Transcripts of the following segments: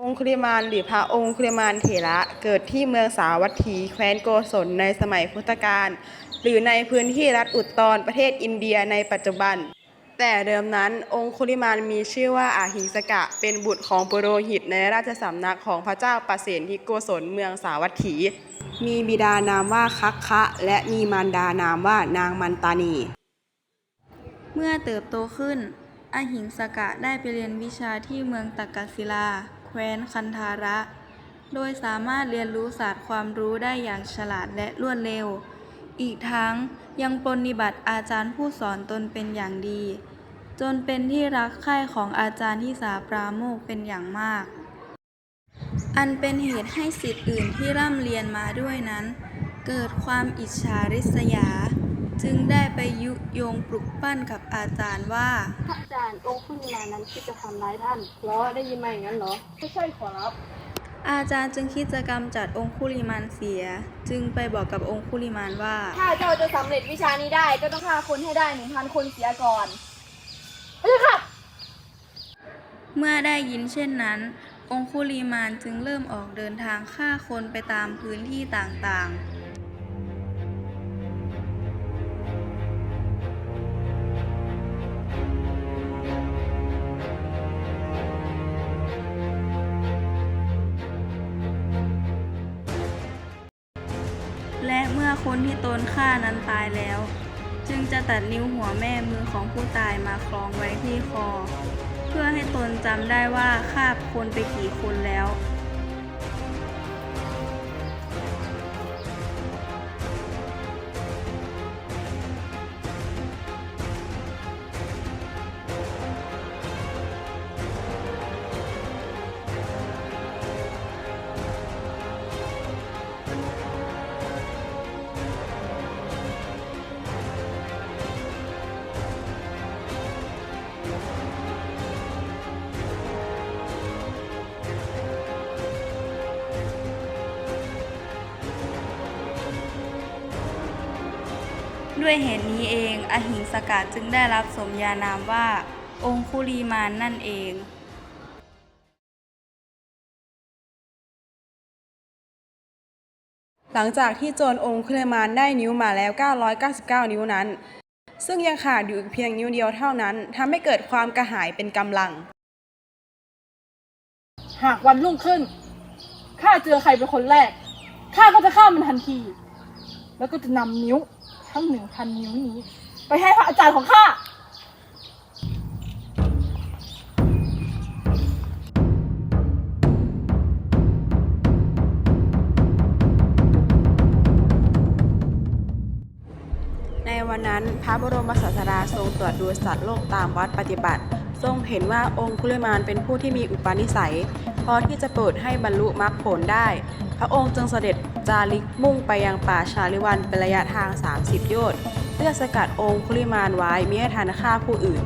องคุลิมานหรือพระองคุลิมานเถระเกิดที่เมืองสาวัตถีแคว้นโกศลในสมัยพุทธกาลหรือในพื้นที่รัฐอุตตรประเทศอินเดียในปัจจุบัน แต่เดิมนั้นองคุลิมานมีชื่อว่าอาหิงสกะ เป็นบุตรของปุโรหิตในราชสำนักของพระเจ้าประเสนที่โกศลเมืองสาวัตถี มีบิดานามว่าคักคะ และมีมารดานามว่านางมันตานี เมื่อเติบโตขึ้นอหิงสกะได้ไปเรียนวิชาที่เมืองตักกศิลา แคว้นคันธาระ โดยสามารถเรียนรู้ศาสตร์ความรู้ได้อย่างฉลาดและรวดเร็ว อีกทั้งยังปรนนิบัติอาจารย์ผู้สอนตนเป็นอย่างดี จนเป็นที่รักใคร่ของอาจารย์ที่สาปราโมกเป็นอย่างมาก อันเป็นเหตุให้สิทธิ์อื่นที่ร่ำเรียนมาด้วยนั้น เกิดความอิจฉาริษยา จึงได้ไปยุยงปลุกปั้นกับอาจารย์ว่าพระอาจารย์องค์คุณมานั้นคิดจะทำร้ายท่านเพราะได้ยินมาอย่างนั้นเหรอ ไม่ใช่ขอรับ อาจารย์จึงคิดจะกำจัดองคุลิมานเสีย จึงไปบอกกับองคุลิมานว่า ถ้าเจ้าจะสำเร็จวิชานี้ได้เจ้าต้องฆ่าคนให้ได้หนึ่งพันคนเสียก่อนเมื่อได้ยินเช่นนั้น องคุลิมานจึงเริ่มออกเดินทางฆ่าคนไปตามพื้นที่ต่างๆ คนที่ตนฆ่านั้นตายแล้ว จึงจะตัดนิ้วหัวแม่มือของผู้ตายมาคล้องไว้ที่คอ เพื่อให้ตนจำได้ว่าฆ่าคนไปกี่คนแล้ว ด้วยเหตุนี้เอง อหิงสกะจึงได้รับสมญานามว่า องคุลีมานนั่นเองหลังจากที่โจรองคุลิมานได้นิ้วมาแล้ว 999 นิ้วนั้น ซึ่งยังขาดอยู่เพียงนิ้วเดียวเท่านั้นทำให้เกิดความกระหายเป็นกำลัง หากวันรุ่งขึ้น ข้าเจอใครเป็นคนแรก ข้าก็จะฆ่ามันทันที แล้วก็จะนำนิ้ว ทั้งหนึ่งพันนิ้วนี้ ไปให้พระอาจารย์ของข้า ในวันนั้นพระบรมศาสดาทรงตรวจดูสัตว์โลกตามวัดปฏิบัติ ทรงเห็นว่าองคุลิมานเป็นผู้ที่มีอุปนิสัย พอที่จะโปรดให้บรรลุมรรคผลได้ ระองค์จึงเสด็จจาริกมุ่งไปยังป่าชาลิวันเป็นระยะทาง 30 โยชน์เพื่อสกัดองคุลิมานไว้มิให้ทันฆ่าผู้อื่น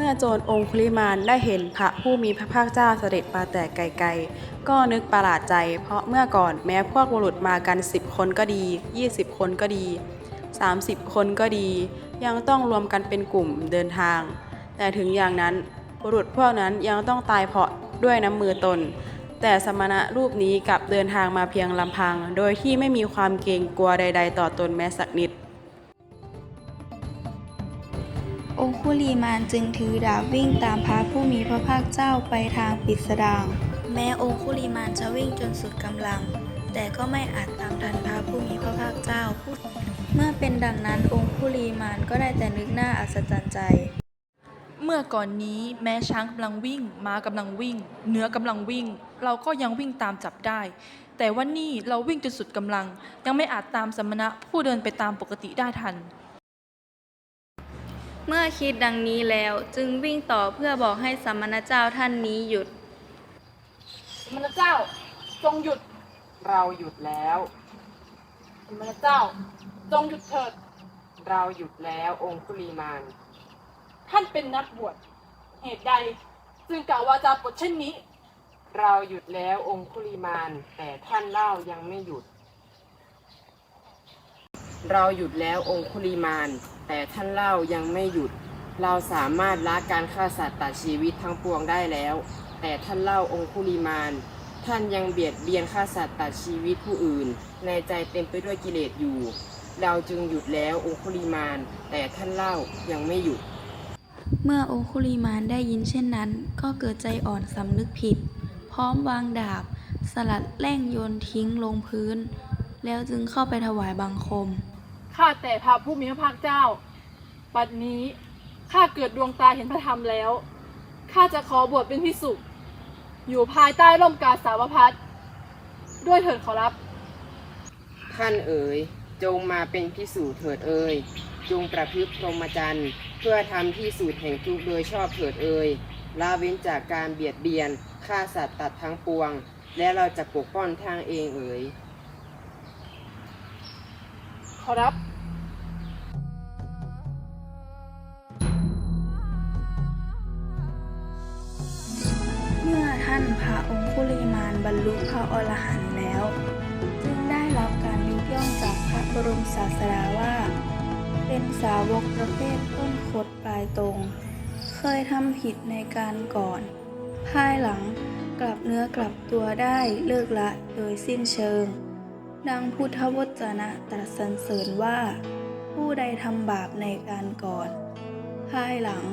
เมื่อโจรองคุลิมานได้เห็นพระผู้มีพระภาคเจ้าเสด็จมาแต่ไกลๆ ก็นึกประหลาดใจ เพราะเมื่อก่อนแม้พวกบุรุษมากัน10คนก็ดี 20 คนก็ดี 30 คนก็ดี ยังต้องรวมกันเป็นกลุ่มเดินทาง แต่ถึงอย่างนั้นบุรุษพวกนั้นยังต้องตายเพราะด้วยน้ำมือตน แต่สมณะรูปนี้กลับเดินทางมาเพียงลำพัง โดยที่ไม่มีความเกรงกลัวใด ๆ ต่อตนแม้สักนิด องคุลีมานจึงถือดาบวิ่งตามพระผู้มีพระภาคเจ้าไปทางปิดสดาง แม้องคุลีมานจะวิ่งจนสุดกำลัง แต่ก็ไม่อาจตามทันพระผู้มีพระภาคเจ้าผู้เมื่อเป็นดังนั้นองคุลีมานก็ได้แต่นึกหน้าอัศจรรย์ใจ เมื่อก่อนนี้แม้ช้างกำลังวิ่ง ม้ากำลังวิ่ง เนื้อกำลังวิ่ง เราก็ยังวิ่งตามจับได้ แต่ว่านี่เราวิ่งจนสุดกำลัง ยังไม่อาจตามสมณะผู้เดินไปตามปกติได้ทัน เมื่อคิดดังนี้แล้วจึงวิ่งต่อเพื่อบอกให้สมณเจ้าท่านนี้หยุด สมณเจ้าจงหยุดเราหยุดแล้ว สมณเจ้าจงหยุดเถิด เราหยุดแล้วองคุลีมาน ท่านเป็นนักบวชเหตุใดจึงกล่าววาจาปดเช่นนี้ เราหยุดแล้วองคุลิมาน แต่ท่านเล่ายังไม่หยุด เราหยุดแล้วองคุลิมาน แต่ท่านเล่ายังไม่หยุด เราสามารถละการฆ่าสัตว์ตัดชีวิตทั้งปวงได้แล้ว แต่ท่านเล่าองคุลิมาน ท่านยังเบียดเบียนฆ่าสัตว์ตัดชีวิตผู้อื่น ในใจเต็มไปด้วยกิเลสอยู่ เราจึงหยุดแล้วองคุลิมาน แต่ท่านเล่ายังไม่หยุด เมื่อโอคุลิมานได้ยินเช่นนั้น ก็เกิดใจอ่อนสำนึกผิด พร้อมวางดาบ สลัดแล่งโยนทิ้งลงพื้น แล้วจึงเข้าไปถวายบังคม ข้าแต่พระผู้มีพระภาคเจ้า ปัดนี้ข้าเกิดดวงตาเห็นพระธรรมแล้ว ข้าจะขอบวชเป็นพิสุอยู่ภายใต้ร่มกาสาวพัดด้วยเถิดขอรับ ท่านเอ๋ย จงมาเป็นพิสูจน์เถิดเอ๋ยจงประพฤติพรหมจรรย์ เพื่อทำที่สูตรแห่งทุกข์โดยชอบเถิดเอ๋ยละเว้นจากการเบียดเบียนฆ่าสัตว์ตัดทั้งปวง และเราจะปกป้องทางเองเอ๋ย ขอรับเมื่อท่านพระองคุลิมานบรรลุพระอรหันต์แล้ว จึงได้รับการยกย่องจากพระบรมศาสดาว่า เป็นสาวกประเภทต้นคดปลายตรง เคยทำผิดในการก่อน ภายหลังกลับเนื้อกลับตัวได้เลิกละโดยสิ้นเชิง ดังพุทธวจนะตรัสสรรเสริญว่า ผู้ใดทำบาปในการก่อน ภายหลัง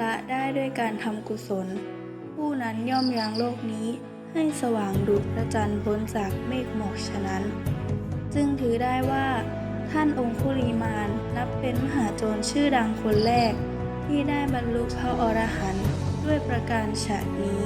ละได้ด้วยการทำกุศล ผู้นั้นย่อมยังโลกนี้ให้สว่างดุจพระจันทร์พ้นจากเมฆหมอกฉะนั้น จึงถือได้ว่าท่านองคุลีมานนับเป็นมหาโจรชื่อดังคนแรก ที่ได้บรรลุพระอรหันต์ด้วยประการฉะนี้